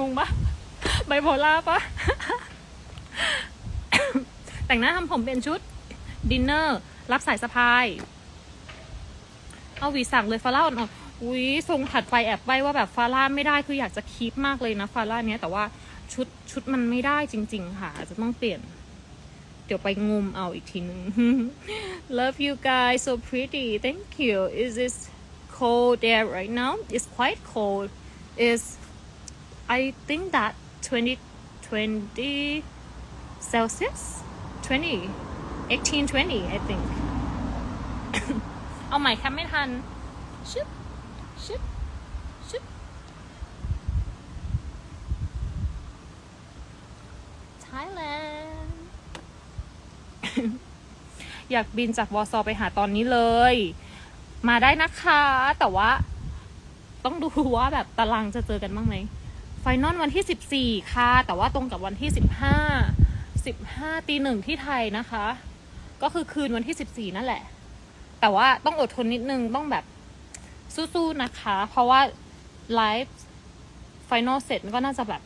งงปะไบโพล่าปะ แต่งหน้าทำผมเป็นชุด ดินเนอร์ รับสายสะพาย เอาหวีสักเลยฟาร่าอ่อนๆอุ้ยทรงถัดไปแอบใบว่าแบบฟาร่าไม่ได้คืออยากจะคีปมากเลยนะฟาร่าเนี้ยแต่ว่าชุดชุดมันไม่ได้จริง ๆ ค่ะ อาจจะต้องเปลี่ยน เดี๋ยวไปงมเอาอีกทีนึง Love you guys so pretty thank you is this cold there right now it's quite cold is I think that 20 20 Celsius 20 18 20 I think เอาใหม่แคปไม่ทันชึบชึบชึบ Thailand อยากบินจากวอร์ซอไปหาตอนนี้เลย มาได้นะคะ แต่ว่า ต้องดูว่าแบบตารางจะเจอกันบ้างไหม ไฟนอลวันที่ 14 ค่ะ แต่ว่าตรงกับวันที่ 15 15ตีหนึ่งที่ไทยนะคะ ก็คือคืนวันที่ 14 นั่นแหละ แต่ว่าต้องอดทนนิดนึงต้องแบบสู้ๆนะคะ เพราะว่าไลฟ์ไฟนอลเสร็จก็น่าจะแบบ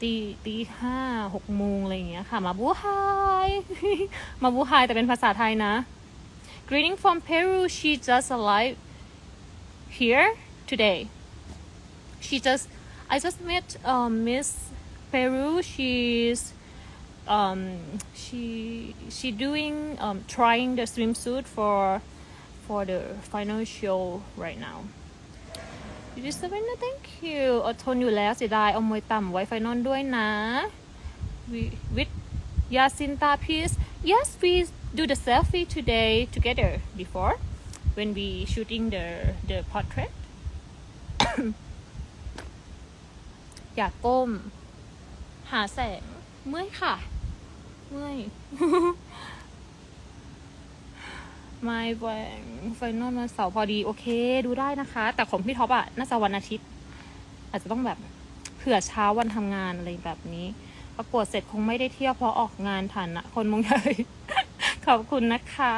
ตีตีห้าหกโมงอะไรอย่างเงี้ยค่ะ มาบูไฮมาบูไฮแต่เป็นภาษาไทยนะ Greeting from Peru she just alive here today she just I just met um, Miss Peru she's um, she she doing um, trying the swimsuit for for the final show right now ยูดิสเวนนะ thank you อดทนอยู่แล้วเสียดายเอามวยต่ำไว้ไฟนอลด้วยนะ We- with Yasinta please yes we do the selfie today together before when we shooting the the portrait อยากก้ม หาแสง เมื่อยค่ะ เมื่อย ไม่แหวงไฟนอลวันเสาร์พอดี โอเค ดูได้นะคะ แต่ของพี่ท็อปอะน่าจะวันอาทิตย์ อาจจะต้องแบบเผื่อเช้าวันทำงานอะไรแบบนี้ ประกวดเสร็จคงไม่ได้เที่ยวเพราะออกงานทันนะคนมงใหญ่ขอบคุณนะคะ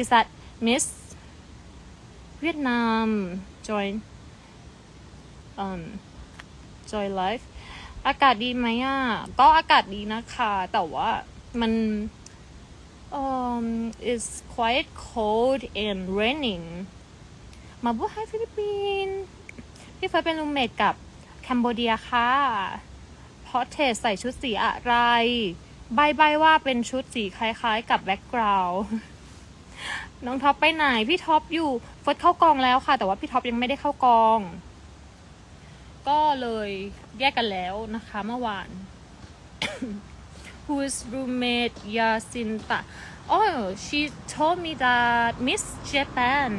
Is that Miss เวียดนาม join um joy life อากาศดีไหมอะ ก็อากาศดีนะคะ แต่ว่ามัน um it's quite cold and raining มาบูไฮฟิลิปปินส์พี่เฟิร์สเป็นรูมเมทกับแคนโบเดียค่ะพอเทสใส่ชุดสีอะไรใบใบว่าเป็นชุดสีคล้ายๆ กับแบ็กกราวด์น้องท็อปไปไหน พี่ท็อปอยู่เฟิร์สเข้ากองแล้วค่ะ แต่ว่าพี่ท็อปยังไม่ได้เข้ากอง ก็เลยแยกกันแล้วนะคะเมื่อวาน Whose roommate Yasinta Oh she told me that Miss Japan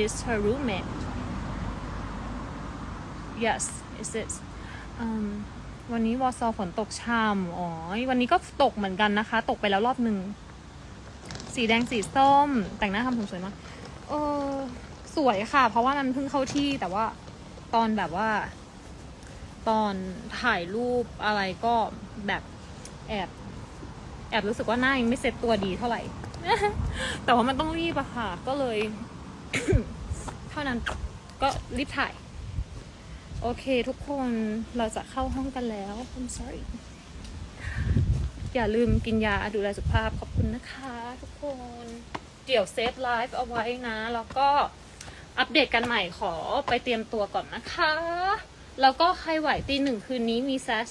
is her roommate Yes is it um วันนี้วอซอฝนตกช่ำอ๋อ วันนี้ก็ตกเหมือนกันนะคะ ตกไปแล้วรอบหนึ่ง สีแดงสีส้ม แต่งหน้าทำผมสวยมากเออสวยค่ะ เพราะว่ามันเพิ่งเข้าที่แต่ว่าตอนแบบว่า ตอนถ่ายรูปอะไรก็แบบแอบ แอบรู้สึกว่าหน้ายังไม่เซ็ตตัวดีเท่าไหร่ แต่ว่ามันต้องรีบอะค่ะ ก็เลย เท่านั้นก็รีบถ่าย โอเคทุกคนเราจะเข้าห้องกันแล้ว I'm sorry อย่าลืมกินยาดูแลสุขภาพขอบคุณนะคะ ทุกคน เดี๋ยวเซฟไลฟ์เอาไว้นะ แล้วก็อัปเดตกันใหม่ขอไปเตรียมตัวก่อนนะคะ แล้วก็ใครไหวตีหนึ่งคืนนี้มีแซช